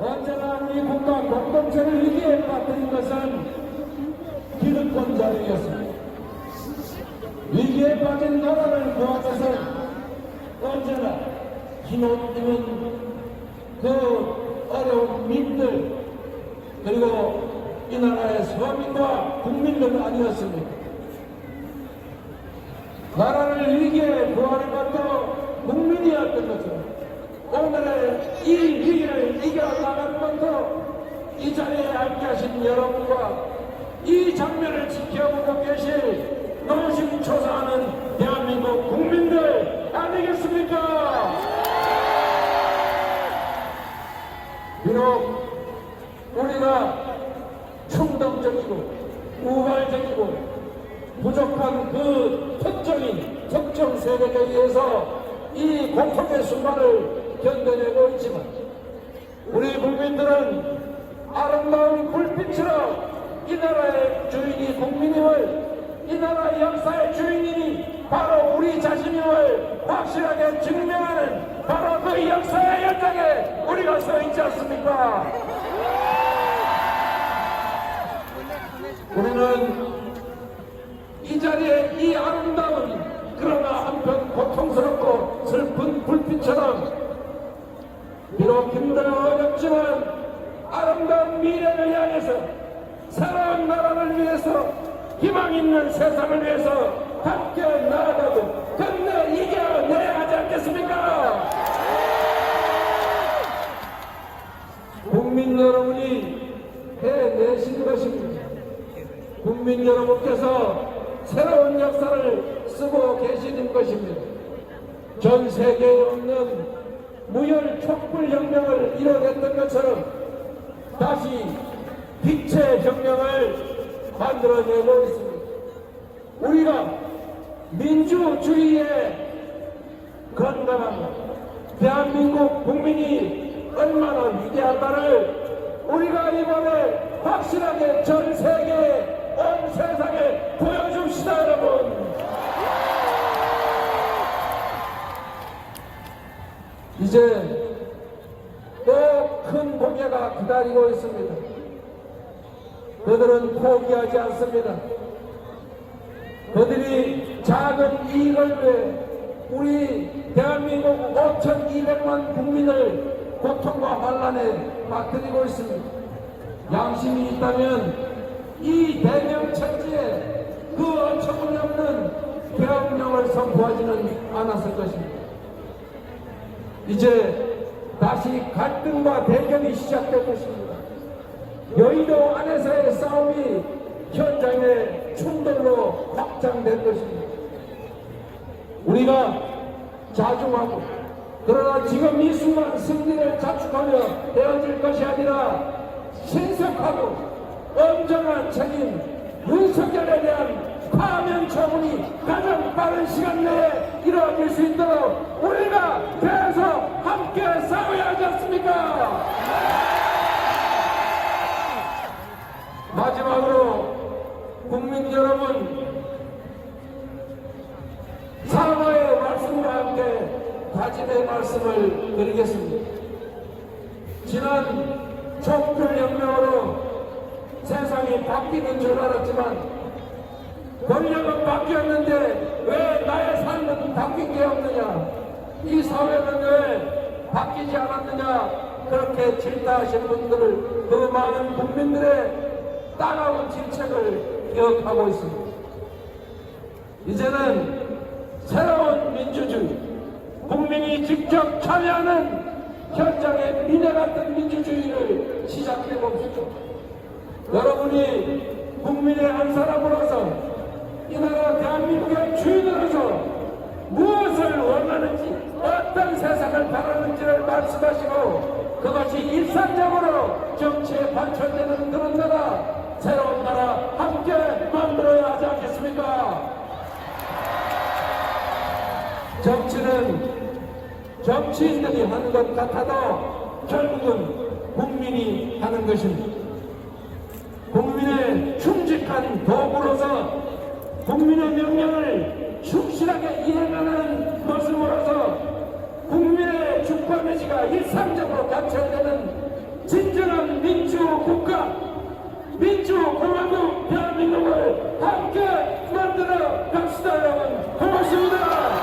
언제나 우리 국가 공동체를 위기에 빠뜨린 것은 기득권 자료였습니다. 위기에 빠진 나라를 구하면서 언제나 힘없 입은 그 어려운 민들 그리고 이 나라의 서민과 국민들 아니었습니까? 나라를 위기에 구하는 것도 국민이었던 것은 오늘의 이 위기를 이 자리에 함께하신 여러분과 이 장면을 지켜보고 계실 노심 초사하는 대한민국 국민들 아니겠습니까? 비록 우리가 충동적이고 우발적이고 부족한 그 특정인 특정 세력에 의해서 이 고통의 순간을 견뎌내고 있지만 우리 국민들은 아름다운 불빛으로 이 나라의 주인이 국민임을 이 나라의 역사의 주인이 바로 우리 자신임을 확실하게 증명하는 바로 그 역사의 연장에 우리가 서 있지 않습니까? 우리는 이 자리에 이 아름다운 그러나 한편 고통스럽고 슬픈 불빛처럼 비록 힘들어 어렵지만 아름다운 미래를 향해서 새로운 나라를 위해서 희망 있는 세상을 위해서 함께 나아가고 끝내 이겨내야 하지 않겠습니까? 국민 여러분이 해내신 것입니다. 국민 여러분께서 새로운 역사를 쓰고 계시는 것입니다. 전 세계에 없는 무혈 촛불 혁명을 이뤄냈던 것처럼 다시 빛의 혁명을 만들어내고 있습니다. 우리가 민주주의의 건강한 대한민국 국민이 얼마나 위대한가를 우리가 이번에 확실하게 전 세계 온 세상에 보여줍시다 여러분 이제 또 큰 공예가 기다리고 있습니다 그들은 포기하지 않습니다 그들이 작은 이익을 위해 우리 대한민국 5,200만 국민을 고통과 환란에 빠뜨리고 있습니다. 양심이 있다면 이 대명천지에 그 어처구니없는 계엄령을 선포하지는 않았을 것입니다. 이제 다시 갈등과 대결이 시작될 것입니다. 여의도 안에서의 싸움이 현장의 충돌로 확장될 것입니다. 우리가 자중하고 그러나 지금 이 순간 승리를 자축하며 헤어질 것이 아니라 신속하고 엄정한 책임 윤석열에 대한 파면 처분이 가장 빠른 시간 내에 이루어질 수 있도록 우리가 계속 함께 싸워야 하지 않습니까? 마지막으로 국민 여러분 사과의 말씀과 함께 다짐의 말씀을 드리겠습니다. 지난 촛불혁명으로 세상이 바뀌는 줄 알았지만 권력은 바뀌었는데 왜 나의 삶은 바뀐 게 없느냐 이 사회는 왜 바뀌지 않았느냐 그렇게 질타하신 분들을 그 많은 국민들의 따가운 질책을 기억하고 있습니다. 이제는 새로운 민주주의, 국민이 직접 참여하는 현장의 미래 같은 민주주의를 시작해 봅시다. 여러분이 국민의 한 사람으로서 이 나라 대한민국의 주인으로서 무엇을 원하는지 어떤 세상을 바라는지를 말씀하시고 그것이 일상적으로 정치에 관철되는 그런 나라 새로운 나라 함께 만들어야 하지 않겠습니까? 정치는 정치인들이 하는 것 같아도 결국은 국민이 하는 것입니다. 국민의 충직한 도구로서 국민의 명령을 충실하게 일상적으로 갖춰야 되는 진정한 민주국가, 민주공화국 대한민국을 함께 만들어 갑시다 여러분 고맙습니다.